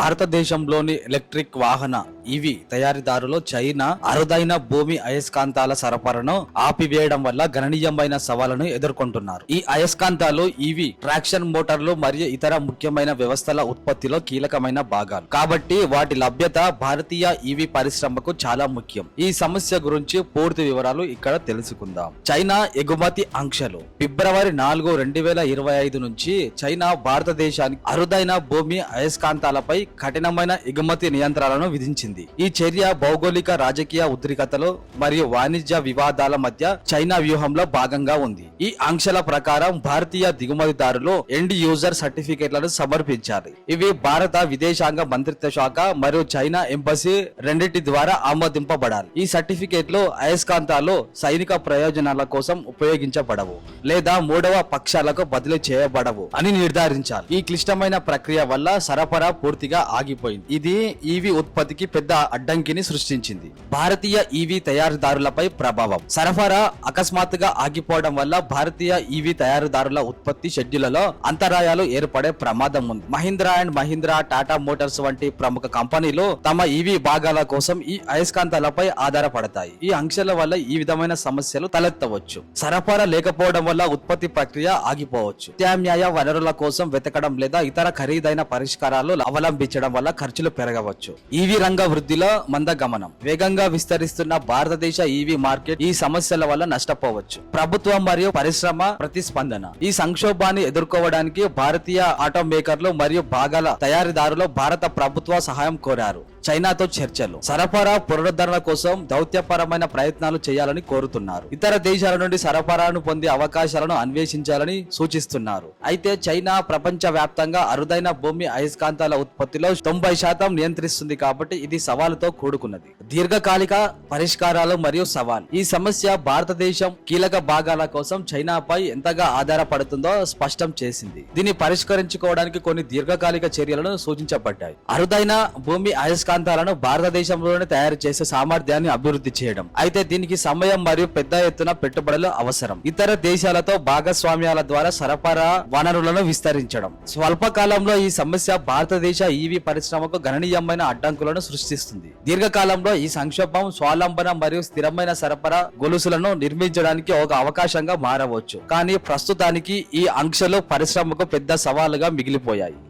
భారతదేశంలోని ఎలక్ట్రిక్ వాహన ఇవి తయారీదారులు చైనా అరుదైన భూమి అయస్కాంతాల సరఫరాను ఆపివేయడం వల్ల గణనీయమైన సవాళ్ళను ఎదుర్కొంటున్నారు. ఈ అయస్కాంతాలు ఇవి ట్రాక్షన్ మోటార్లు మరియు ఇతర ముఖ్యమైన వ్యవస్థల ఉత్పత్తిలో కీలకమైన భాగాలు. కాబట్టి వాటి లభ్యత భారతీయ ఈవీ పరిశ్రమకు చాలా ముఖ్యం. ఈ సమస్య గురించి పూర్తి వివరాలు ఇక్కడ తెలుసుకుందాం. చైనా ఎగుమతి ఆంక్షలు. ఫిబ్రవరి నాలుగు రెండు వేల ఇరవై ఐదు నుంచి చైనా భారతదేశానికి అరుదైన భూమి అయస్కాంతాలపై కఠినమైన ఎగుమతి నియంత్రణలను విధించింది. ఈ చర్య భౌగోళిక రాజకీయ ఉద్రిక్తతలు మరియు వాణిజ్య వివాదాల మధ్య చైనా వ్యూహంలో భాగంగా ఉంది. ఈ ఆంక్షల ప్రకారం భారతీయ దిగుమతిదారులు ఎండ్ యూజర్ సర్టిఫికేట్లను సమర్పించాలి. ఇవి భారత విదేశాంగ మంత్రిత్వ శాఖ మరియు చైనా ఎంబసీ రెండింటి ద్వారా ఆమోదింపబడాలి. ఈ సర్టిఫికేట్లు అయస్కాంతాలు సైనిక ప్రయోజనాల కోసం ఉపయోగించబడవు లేదా మూడవ పక్షాలకు బదిలీ చేయబడవు అని నిర్ధారించాలి. ఈ క్లిష్టమైన ప్రక్రియ వల్ల సరఫరా పూర్తిగా ఆగిపోయింది. ఇది ఈవీ ఉత్పత్తికి పెద్ద అడ్డంకిని సృష్టించింది. భారతీయ ఈవీ తయారీదారులపై ప్రభావం. సరఫరా అకస్మాత్తుగా ఆగిపోవడం వల్ల భారతీయ ఈవీ తయారీదారుల ఉత్పత్తి షెడ్యూళ్ళలో అంతరాయాలు ఏర్పడే ప్రమాదం ఉంది. మహీంద్రా అండ్ మహీంద్రా టాటా మోటార్స్ వంటి ప్రముఖ కంపెనీలు తమ ఈవీ భాగాల కోసం ఈ అయస్కాంతాలపై ఆధారపడతాయి. ఈ అంశాల వల్ల ఈ విధమైన సమస్యలు తలెత్తవచ్చు. సరఫరా లేకపోవడం వల్ల ఉత్పత్తి ప్రక్రియ ఆగిపోవచ్చు. ప్రత్యామ్నాయ వనరుల కోసం వెతకడం లేదా ఇతర ఖరీదైన పరిష్కారాలు అవలంబించడం వల్ల ఖర్చులు పెరగవచ్చు. ఈవీ రంగ వృద్ధిలో మందగమనం వేగంగా విస్తరిస్తున్న భారతదేశ ఈవీ మార్కెట్ ఈ సమస్యల వల్ల నష్టపోవచ్చు. ప్రభుత్వం మరియు పరిశ్రమ ప్రతిస్పందన. ఈ సంక్షోభాన్ని ఎదుర్కోవడానికి భారతీయ ఆటో మేకర్లు మరియు భాగాల తయారీదారులు భారత ప్రభుత్వ సహాయం కోరారు. చైనాతో చర్చలు. సరఫరా పునరుద్ధరణ కోసం దౌత్యపరమైన ప్రయత్నాలు చేయాలని కోరుతున్నారు. ఇతర దేశాల నుండి సరఫరాను పొందే అవకాశాలను అన్వేషించాలని సూచిస్తున్నారు. అయితే చైనా ప్రపంచ వ్యాప్తంగా అరుదైన భూమి అయస్కాంతాల ఉత్పత్తిలో తొంభై శాతం నియంత్రిస్తుంది కాబట్టి ఇది సవాలుతో కూడుకున్నది. దీర్ఘకాలిక పరిష్కారాలు మరియు సవాల్. ఈ సమస్య భారతదేశం కీలక భాగాల కోసం చైనాపై ఎంతగా ఆధారపడుతుందో స్పష్టం చేసింది. దీన్ని పరిష్కరించుకోవడానికి కొన్ని దీర్ఘకాలిక చర్యలను సూచించబడ్డాయి. అరుదైన భూమి అయస్కాంతాలను భారతదేశంలోనే తయారు చేసే సామర్థ్యాన్ని అభివృద్ధి చేయడం. అయితే దీనికి సమయం మరియు పెద్ద ఎత్తున పెట్టుబడులు అవసరం. ఇతర దేశాలతో భాగస్వామ్యాల ద్వారా సరఫరా వనరులను విస్తరించడం. స్వల్పకాలంలో ఈ సమస్య భారతదేశ ఈవీ పరిశ్రమకు గణనీయమైన అడ్డంకులను సృష్టిస్తుంది. దీర్ఘకాలంలో ఈ సంక్షోభం స్వాలంబన మరియు స్థిరమైన సరఫరా గొలుసులను నిర్మించడానికి ఒక అవకాశంగా మారవచ్చు. కానీ ప్రస్తుతానికి ఈ ఆంక్షలు పరిశ్రమకు పెద్ద సవాలుగా మిగిలిపోయాయి.